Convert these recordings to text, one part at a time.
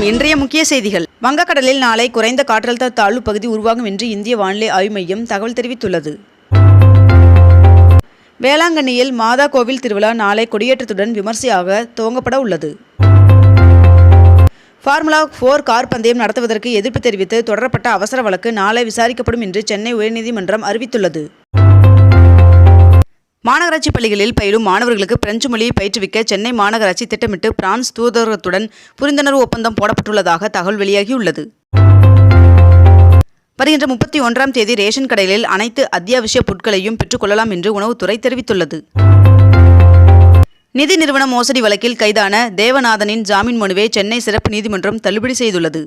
வணக்கம் இன்றைய முக்கிய செய்திகள். வங்கக்கடலில் நாளை குறைந்த காற்றழுத்த தாழ்வு பகுதி உருவாகும் என்று இந்திய வானிலை ஆய்வு மையம் தகவல் தெரிவித்துள்ளது. வேளாங்கண்ணியில் மாதா கோவில் திருவிழா நாளை கொடியேற்றத்துடன் விமர்சையாக துவங்கப்பட உள்ளது. ஃபார்முலா ஃபோர் கார் பந்தயம் நடத்துவதற்கு எதிர்ப்பு தெரிவித்து தொடரப்பட்ட அவசர வழக்கு நாளை விசாரிக்கப்படும் என்று சென்னை உயர்நீதிமன்றம் அறிவித்துள்ளது. மாநகராட்சி பள்ளிகளில் பயிலும் மாணவர்களுக்கு பிரெஞ்சு மொழியை பயிற்றுவிக்க சென்னை மாநகராட்சி திட்டமிட்டு பிரான்ஸ் தூதரகத்துடன் புரிந்துணர்வு ஒப்பந்தம் போடப்பட்டுள்ளதாக தகவல் வெளியாகியுள்ளது. வருகின்ற முப்பத்தி ஒன்றாம் தேதி ரேஷன் கடைகளில் அனைத்து அத்தியாவசிய பொருட்களையும் பெற்றுக்கொள்ளலாம் என்று உணவுத்துறை தெரிவித்துள்ளது. நிதி நிறுவன மோசடி வழக்கில் கைதான தேவநாதனின் ஜாமீன் மனுவை சென்னை சிறப்பு நீதிமன்றம் தள்ளுபடி செய்துள்ளது.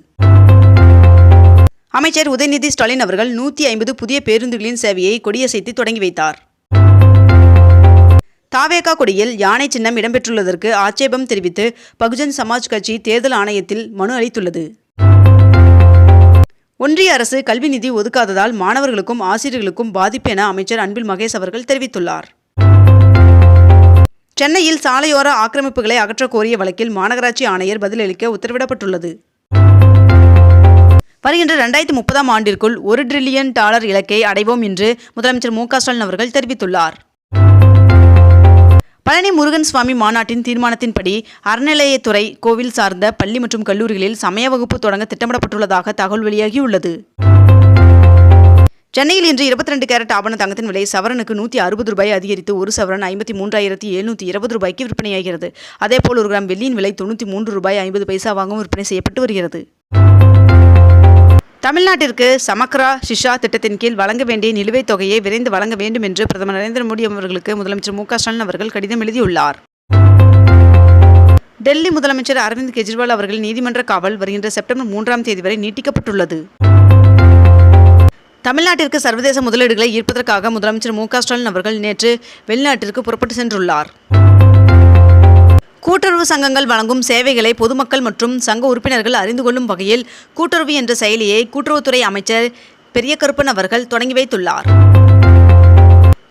அமைச்சர் உதயநிதி ஸ்டாலின் அவர்கள் நூற்றி ஐம்பது புதிய பேருந்துகளின் சேவையை கொடியசைத்து தொடங்கி வைத்தார். தாவேகா கொடியில் யானை சின்னம் இடம்பெற்றுள்ளதற்கு ஆட்சேபம் தெரிவித்து பகுஜன் சமாஜ் கட்சி தேர்தல் ஆணையத்தில் மனு அளித்துள்ளது. ஒன்றிய அரசு கல்வி நிதி ஒதுக்காததால் மாணவர்களுக்கும் ஆசிரியர்களுக்கும் பாதிப்பு என அமைச்சர் அன்பில் மகேஷ் அவர்கள் தெரிவித்துள்ளார். சென்னையில் சாலையோர ஆக்கிரமிப்புகளை அகற்றக் கோரிய வழக்கில் மாநகராட்சி ஆணையர் பதிலளிக்க உத்தரவிடப்பட்டுள்ளது. வருகின்ற ரெண்டாயிரத்தி முப்பதாம் ஆண்டிற்குள் ஒரு டிரில்லியன் டாலர் இலக்கை அடைவோம் என்று முதலமைச்சர் மு க ஸ்டாலின் அவர்கள் தெரிவித்துள்ளார். பழனி முருகன் சுவாமி மாநாட்டின் தீர்மானத்தின்படி அறநிலையத்துறை கோவில் சார்ந்த பள்ளி மற்றும் கல்லூரிகளில் சமய வகுப்பு தொடங்க திட்டமிடப்பட்டுள்ளதாக தகவல் வெளியாகியுள்ளது. சென்னையில் இன்று இருபத்தி ரெண்டு கேரட் ஆபண தங்கத்தின் விலை சவரனுக்கு நூற்றி அறுபது ரூபாய் அதிகரித்து ஒரு சவரன் ஐம்பத்தி மூன்றாயிரத்தி எழுநூற்றி இருபது ரூபாய்க்கு விற்பனையாகிறது. அதேபோல் ஒரு கிராம் வெள்ளியின் விலை தொண்ணூற்றி மூன்று ரூபாய் ஐம்பது பைசாவாகவும் விற்பனை செய்யப்பட்டு வருகிறது. தமிழ்நாட்டிற்கு சமக்ரா ஷிஷா திட்டத்தின் கீழ் வழங்க வேண்டிய நிலுவைத் தொகையை விரைந்து வழங்க வேண்டும் என்று பிரதமர் நரேந்திர மோடி அவர்களுக்கு முதலமைச்சர் மு ஸ்டாலின் அவர்கள் கடிதம் எழுதியுள்ளார். டெல்லி முதலமைச்சர் அரவிந்த் கெஜ்ரிவால் அவர்கள் நீதிமன்ற காவல் வருகின்ற செப்டம்பர் மூன்றாம் தேதி வரை நீட்டிக்கப்பட்டுள்ளது. தமிழ்நாட்டிற்கு சர்வதேச முதலீடுகளை ஈர்ப்பதற்காக முதலமைச்சர் மு ஸ்டாலின் அவர்கள் நேற்று வெளிநாட்டிற்கு புறப்பட்டு சென்றுள்ளார். கூட்டுறவு சங்கங்கள் வழங்கும் சேவைகளை பொதுமக்கள் மற்றும் சங்க உறுப்பினர்கள் அறிந்து கொள்ளும் வகையில் கூட்டுறவு என்ற செயலியை கூட்டுறவுத்துறை அமைச்சர் பெரிய கருப்பன் அவர்கள் தொடங்கி வைத்துள்ளார்.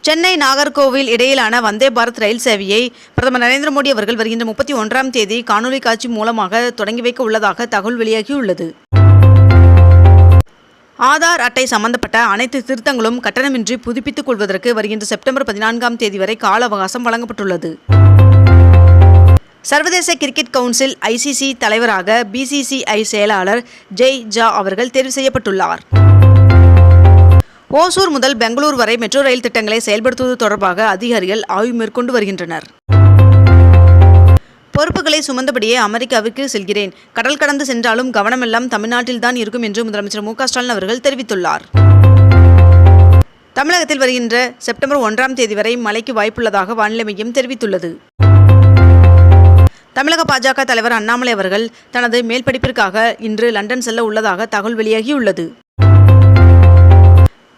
சென்னை நாகர்கோவில் இடையிலான வந்தே பாரத் ரயில் சேவையை பிரதமர் நரேந்திர மோடி அவர்கள் வருகின்ற முப்பத்தி ஒன்றாம் தேதி காணொலி காட்சி மூலமாக தொடங்கி வைக்க உள்ளதாக தகவல் வெளியாகியுள்ளது. ஆதார் அட்டை சம்பந்தப்பட்ட அனைத்து திருத்தங்களும் கட்டணமின்றி புதுப்பித்துக் கொள்வதற்கு வருகின்ற செப்டம்பர் பதினான்காம் தேதி வரை கால அவகாசம் வழங்கப்பட்டுள்ளது. சர்வதேச கிரிக்கெட் கவுன்சில் ஐசிசி தலைவராக பிசிசிஐ செயலாளர் ஜெய் ஜா அவர்கள் தேர்வு செய்யப்பட்டுள்ளார். ஓசூர் முதல் பெங்களூர் வரை மெட்ரோ ரயில் திட்டங்களை செயல்படுத்துவது தொடர்பாக அதிகாரிகள் ஆய்வு மேற்கொண்டு வருகின்றனர். பொறுப்புகளை சுமந்தபடியே அமெரிக்காவிற்கு செல்கிறேன். கடல் கடந்து சென்றாலும் கவனமெல்லாம் தமிழ்நாட்டில்தான் இருக்கும் என்று முதலமைச்சர் மு ஸ்டாலின் அவர்கள் தெரிவித்துள்ளார். தமிழகத்தில் வருகின்ற செப்டம்பர் ஒன்றாம் தேதி வரை மழைக்கு வாய்ப்புள்ளதாக வானிலை மையம் தெரிவித்துள்ளது. தமிழக பாஜக தலைவர் அண்ணாமலை அவர்கள் தனது மேல்படிப்பிற்காக இன்று லண்டன் செல்ல உள்ளதாக தகவல் வெளியாகியுள்ளது.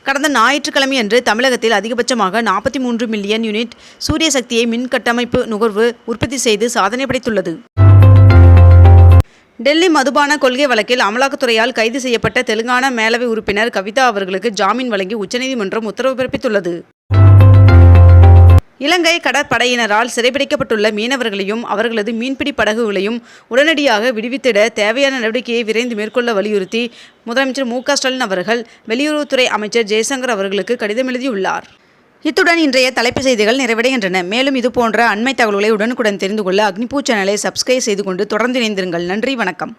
கடந்த ஞாயிற்றுக்கிழமை அன்று தமிழகத்தில் அதிகபட்சமாக நாற்பத்தி மூன்று மில்லியன் யூனிட் சூரிய சக்தியை மின் கட்டமைப்பு நுகர்வு உற்பத்தி செய்து சாதனை படைத்துள்ளது. டெல்லி மதுபான கொள்கை வழக்கில் அமலாக்கத்துறையால் கைது செய்யப்பட்ட தெலுங்கானா மேலவை உறுப்பினர் கவிதா அவர்களுக்கு ஜாமீன் வழங்கி உச்சநீதிமன்றம் உத்தரவு பிறப்பித்துள்ளது. இலங்கை கடற்படையினரால் சிறைபிடிக்கப்பட்டுள்ள மீனவர்களையும் அவர்களது மீன்பிடி படகுகளையும் உடனடியாக விடுவித்திட தேவையான நடவடிக்கையை விரைந்து மேற்கொள்ள வலியுறுத்தி முதலமைச்சர் மு ஸ்டாலின் அவர்கள் வெளியுறவுத்துறை அமைச்சர் ஜெய்சங்கர் அவர்களுக்கு கடிதம் எழுதியுள்ளார். இத்துடன் இன்றைய தலைப்புச் செய்திகள் நிறைவடைகின்றன. மேலும் இதுபோன்ற அண்மை தகவல்களை உடனுக்குடன் தெரிந்து கொள்ள அக்னிபூ சேனலை சப்ஸ்கிரைப் செய்து கொண்டு தொடர்ந்து இணைந்திருங்கள். நன்றி வணக்கம்.